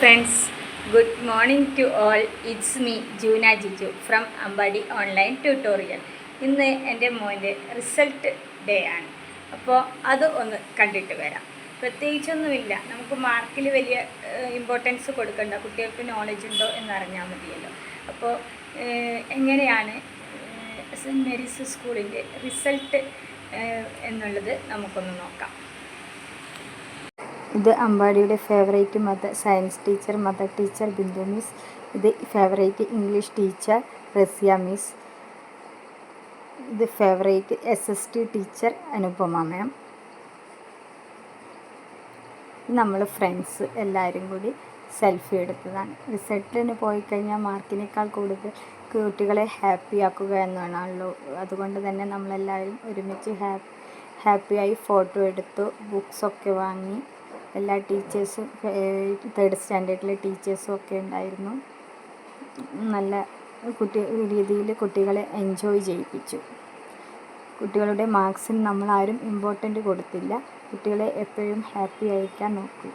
friends good morning to all it's me Juna Jiju from Ambadi online tutorial ഇന്ന് എന്റെ മോന്റെ result day ആണ്. അപ്പോൾ അത് ഒന്ന് കണ്ടിട്ട് വരാം. പ്രത്യേകിച്ചൊന്നുമില്ല. നമുക്ക് മാർക്കിൽ വലിയ ഇമ്പോർട്ടൻസ് കൊടുക്കണ്ട. കുട്ടികൾക്ക് നോളജ് ഉണ്ടോ എന്നറിഞ്ഞാൽ മതിയല്ലോ. അപ്പോൾ എങ്ങനെയാണ് സെന്റ് മേരീസ് സ്കൂളിന്റെ റിസൾട്ട് എന്നുള്ളത് നമുക്കൊന്ന് നോക്കാം. ഇത് അമ്പാടിയുടെ favourite mother science teacher mother teacher Bindu miss ഇത് favourite English teacher Raziya miss ഇത് favourite S S T teacher Anupama ma'am നമ്മൾ ഫ്രണ്ട്സ് എല്ലാവരും കൂടി സെൽഫി എടുത്തതാണ്. റിസൾട്ടിന് പോയി കഴിഞ്ഞാൽ മാർക്കിനേക്കാൾ കൂടുതൽ കുട്ടികളെ ഹാപ്പി ആക്കുക എന്നാണല്ലോ അതുകൊണ്ട് തന്നെ നമ്മളെല്ലാവരും ഒരുമിച്ച് ഹാപ്പി ഹാപ്പിയായി ഫോട്ടോ എടുത്തു ബുക്സൊക്കെ വാങ്ങി. എല്ലാ ടീച്ചേഴ്സും തേർഡ് സ്റ്റാൻഡേർഡിലെ ടീച്ചേഴ്സും ഒക്കെ ഉണ്ടായിരുന്നു. നല്ല കുട്ടി രീതിയിൽ കുട്ടികളെ എൻജോയ് ചെയ്യിപ്പിച്ചു. കുട്ടികളുടെ മാർക്സിന് നമ്മളാരും ഇമ്പോർട്ടന്റ് കൊടുത്തില്ല. കുട്ടികളെ എപ്പോഴും ഹാപ്പി ആയിരിക്കാൻ നോക്കി.